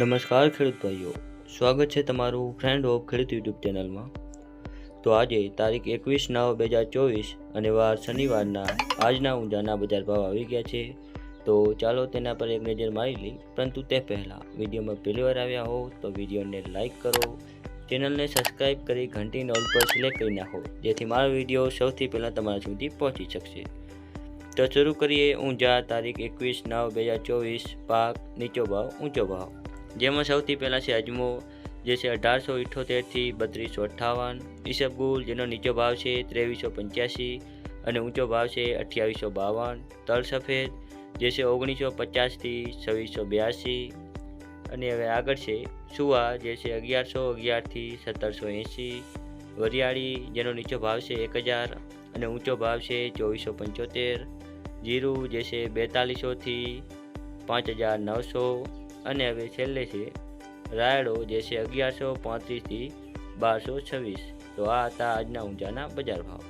નમસ્કાર ખેડૂત ભાઈઓ, સ્વાગત છે તમારું ફ્રેન્ડ ઓફ ખેડૂત યુટ્યુબ ચેનલમાં તો આજે તારીખ એકવીસ નવ બે હજાર ચોવીસ અને વાર શનિવારના આજના ઊંઝાના બજાર ભાવ આવી ગયા છે. તો ચાલો તેના પર એક નજર મારી લઈ, પરંતુ તે પહેલાં વિડીયોમાં પહેલી વાર આવ્યા હો તો વિડીયોને લાઇક કરો ચેનલને સબસ્ક્રાઇબ કરી ઘંટી નોલ પર સિલેક્ટ કરી નાખો, જેથી મારો વીડિયો સૌથી પહેલાં તમારા સુધી પહોંચી શકશે. તો શરૂ કરીએ ઊંઝા તારીખ એકવીસ નવ બે હજાર ચોવીસ પાક નીચો ભાવ, ઊંચો ભાવ. જેમાં સૌથી પહેલાં છે અજમો, જે છે અઢારસો ઇઠ્ઠોતેરથી બત્રીસો અઠ્ઠાવન ઈસબગુલ જેનો નીચો ભાવ છે ત્રેવીસો પંચ્યાસી અને ઊંચો ભાવ છે અઠ્યાવીસો બાવન. તલ સફેદ, જે છે ઓગણીસો પચાસથી છવ્વીસો બ્યાસી. અને હવે આગળ છે સુવા, જે છે અગિયારસો અગિયારથી સત્તરસો એંસી વરિયાળી, જેનો નીચો ભાવ છે એક હજાર અને ઊંચો ભાવ છે ચોવીસો પંચોતેર. જીરું, જે છે બેતાલીસોથી પાંચ હજાર નવસો. અને હવે છેલ્લે છે, રાયડો જે છે અગિયારસો પાંત્રીસથી બારસો છવ્વીસ. તો આ હતા આજના ઊંઝાના બજાર ભાવ.